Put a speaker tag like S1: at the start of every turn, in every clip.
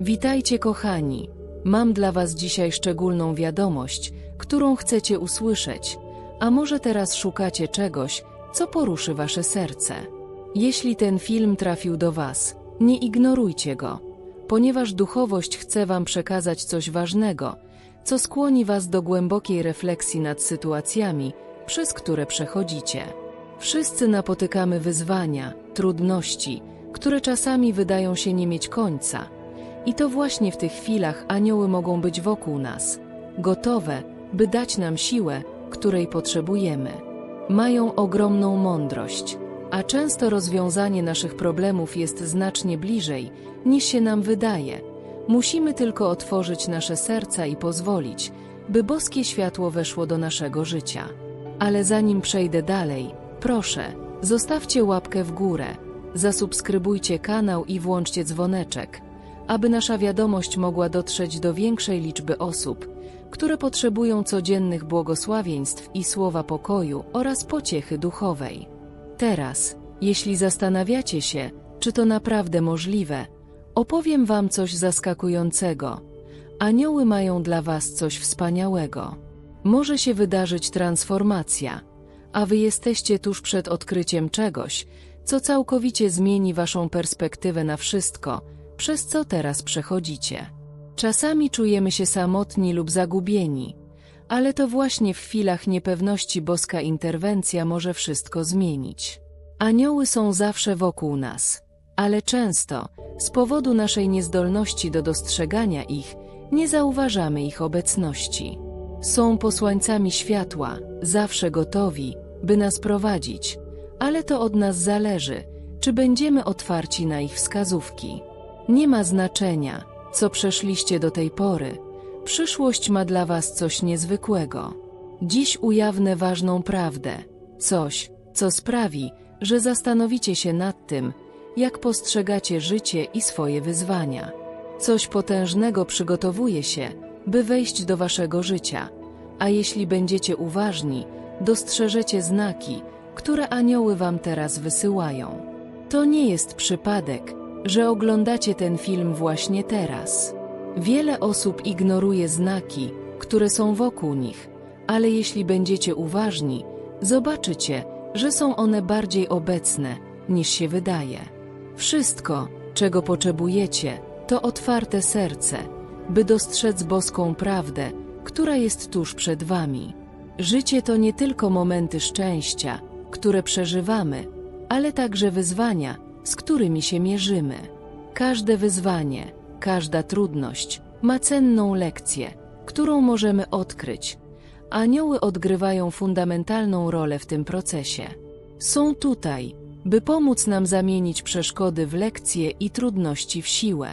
S1: Witajcie kochani. Mam dla Was dzisiaj szczególną wiadomość, którą chcecie usłyszeć, a może teraz szukacie czegoś, co poruszy Wasze serce. Jeśli ten film trafił do Was, nie ignorujcie go, ponieważ duchowość chce Wam przekazać coś ważnego, co skłoni Was do głębokiej refleksji nad sytuacjami, przez które przechodzicie. Wszyscy napotykamy wyzwania, trudności, które czasami wydają się nie mieć końca. I to właśnie w tych chwilach anioły mogą być wokół nas, gotowe, by dać nam siłę, której potrzebujemy. Mają ogromną mądrość, a często rozwiązanie naszych problemów jest znacznie bliżej, niż się nam wydaje. Musimy tylko otworzyć nasze serca i pozwolić, by boskie światło weszło do naszego życia. Ale zanim przejdę dalej, proszę, zostawcie łapkę w górę, zasubskrybujcie kanał i włączcie dzwoneczek, aby nasza wiadomość mogła dotrzeć do większej liczby osób, które potrzebują codziennych błogosławieństw i słowa pokoju oraz pociechy duchowej. Teraz, jeśli zastanawiacie się, czy to naprawdę możliwe, opowiem Wam coś zaskakującego. Anioły mają dla Was coś wspaniałego. Może się wydarzyć transformacja, a Wy jesteście tuż przed odkryciem czegoś, co całkowicie zmieni Waszą perspektywę na wszystko, przez co teraz przechodzicie. Czasami czujemy się samotni lub zagubieni, ale to właśnie w chwilach niepewności boska interwencja może wszystko zmienić. Anioły są zawsze wokół nas, ale często, z powodu naszej niezdolności do dostrzegania ich, nie zauważamy ich obecności. Są posłańcami światła, zawsze gotowi, by nas prowadzić, ale to od nas zależy, czy będziemy otwarci na ich wskazówki. Nie ma znaczenia, co przeszliście do tej pory, przyszłość ma dla Was coś niezwykłego. Dziś ujawnię ważną prawdę, coś, co sprawi, że zastanowicie się nad tym, jak postrzegacie życie i swoje wyzwania. Coś potężnego przygotowuje się, by wejść do Waszego życia, a jeśli będziecie uważni, dostrzeżecie znaki, które anioły Wam teraz wysyłają. To nie jest przypadek, że oglądacie ten film właśnie teraz. Wiele osób ignoruje znaki, które są wokół nich, ale jeśli będziecie uważni, zobaczycie, że są one bardziej obecne, niż się wydaje. Wszystko, czego potrzebujecie, to otwarte serce, by dostrzec boską prawdę, która jest tuż przed wami. Życie to nie tylko momenty szczęścia, które przeżywamy, ale także wyzwania, z którymi się mierzymy. Każde wyzwanie, każda trudność ma cenną lekcję, którą możemy odkryć. Anioły odgrywają fundamentalną rolę w tym procesie. Są tutaj, by pomóc nam zamienić przeszkody w lekcje i trudności w siłę.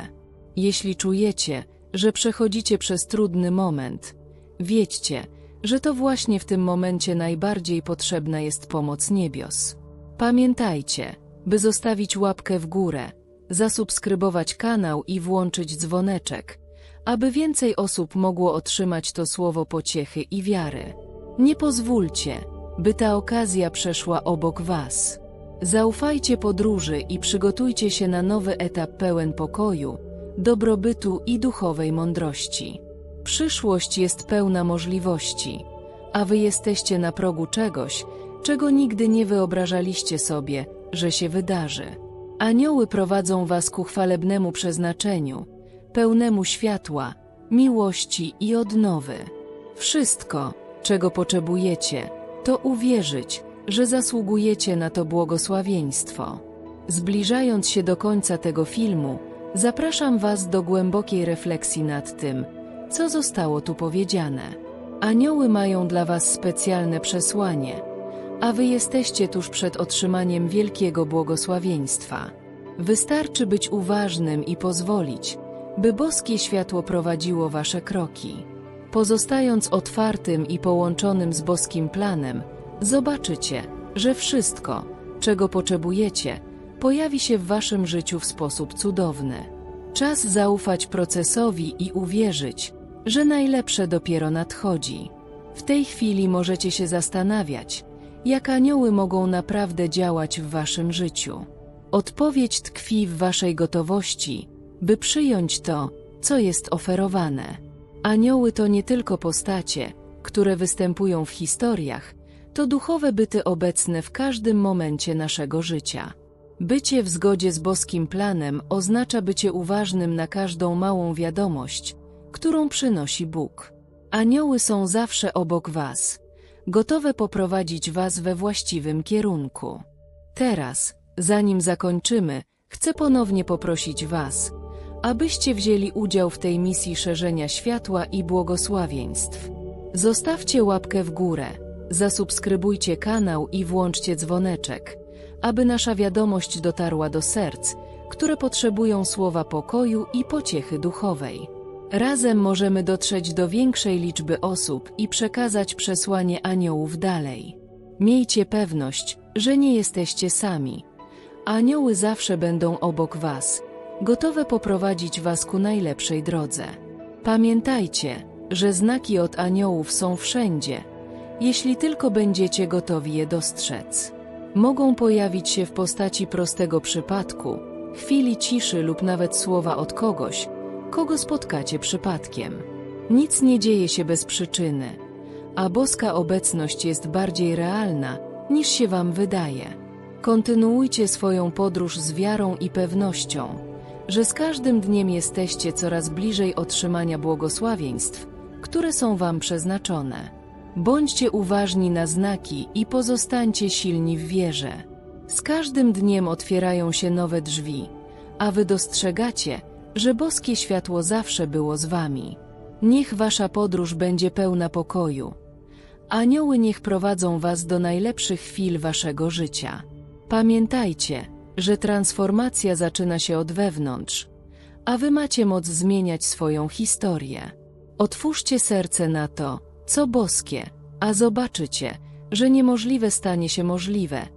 S1: Jeśli czujecie, że przechodzicie przez trudny moment, wiedźcie, że to właśnie w tym momencie najbardziej potrzebna jest pomoc niebios. Pamiętajcie, by zostawić łapkę w górę, zasubskrybować kanał i włączyć dzwoneczek, aby więcej osób mogło otrzymać to słowo pociechy i wiary. Nie pozwólcie, by ta okazja przeszła obok Was. Zaufajcie podróży i przygotujcie się na nowy etap pełen pokoju, dobrobytu i duchowej mądrości. Przyszłość jest pełna możliwości, a Wy jesteście na progu czegoś, czego nigdy nie wyobrażaliście sobie, że się wydarzy. Anioły prowadzą Was ku chwalebnemu przeznaczeniu, pełnemu światła, miłości i odnowy. Wszystko, czego potrzebujecie, to uwierzyć, że zasługujecie na to błogosławieństwo. Zbliżając się do końca tego filmu, zapraszam Was do głębokiej refleksji nad tym, co zostało tu powiedziane. Anioły mają dla Was specjalne przesłanie, a Wy jesteście tuż przed otrzymaniem wielkiego błogosławieństwa. Wystarczy być uważnym i pozwolić, by boskie światło prowadziło Wasze kroki. Pozostając otwartym i połączonym z boskim planem, zobaczycie, że wszystko, czego potrzebujecie, pojawi się w Waszym życiu w sposób cudowny. Czas zaufać procesowi i uwierzyć, że najlepsze dopiero nadchodzi. W tej chwili możecie się zastanawiać, jak anioły mogą naprawdę działać w Waszym życiu. Odpowiedź tkwi w Waszej gotowości, by przyjąć to, co jest oferowane. Anioły to nie tylko postacie, które występują w historiach, to duchowe byty obecne w każdym momencie naszego życia. Bycie w zgodzie z boskim planem oznacza bycie uważnym na każdą małą wiadomość, którą przynosi Bóg. Anioły są zawsze obok Was, gotowe poprowadzić Was we właściwym kierunku. Teraz, zanim zakończymy, chcę ponownie poprosić Was, abyście wzięli udział w tej misji szerzenia światła i błogosławieństw. Zostawcie łapkę w górę, zasubskrybujcie kanał i włączcie dzwoneczek, aby nasza wiadomość dotarła do serc, które potrzebują słowa pokoju i pociechy duchowej. Razem możemy dotrzeć do większej liczby osób i przekazać przesłanie aniołów dalej. Miejcie pewność, że nie jesteście sami. Anioły zawsze będą obok Was, gotowe poprowadzić Was ku najlepszej drodze. Pamiętajcie, że znaki od aniołów są wszędzie, jeśli tylko będziecie gotowi je dostrzec. Mogą pojawić się w postaci prostego przypadku, chwili ciszy lub nawet słowa od kogoś, kogo spotkacie przypadkiem. Nic nie dzieje się bez przyczyny, a boska obecność jest bardziej realna, niż się Wam wydaje. Kontynuujcie swoją podróż z wiarą i pewnością, że z każdym dniem jesteście coraz bliżej otrzymania błogosławieństw, które są Wam przeznaczone. Bądźcie uważni na znaki i pozostańcie silni w wierze. Z każdym dniem otwierają się nowe drzwi, a Wy dostrzegacie, że boskie światło zawsze było z Wami. Niech Wasza podróż będzie pełna pokoju. Anioły niech prowadzą Was do najlepszych chwil Waszego życia. Pamiętajcie, że transformacja zaczyna się od wewnątrz, a Wy macie moc zmieniać swoją historię. Otwórzcie serce na to, co boskie, a zobaczycie, że niemożliwe stanie się możliwe,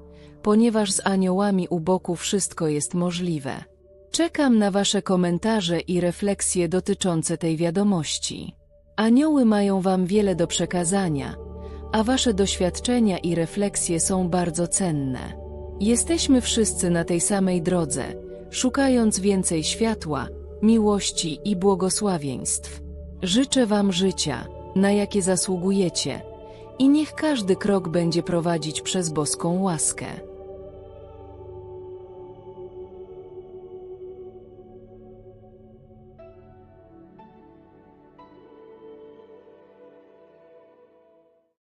S1: ponieważ z aniołami u boku wszystko jest możliwe. Czekam na Wasze komentarze i refleksje dotyczące tej wiadomości. Anioły mają Wam wiele do przekazania, a Wasze doświadczenia i refleksje są bardzo cenne. Jesteśmy wszyscy na tej samej drodze, szukając więcej światła, miłości i błogosławieństw. Życzę Wam życia, na jakie zasługujecie, i niech każdy krok będzie prowadzić przez boską łaskę.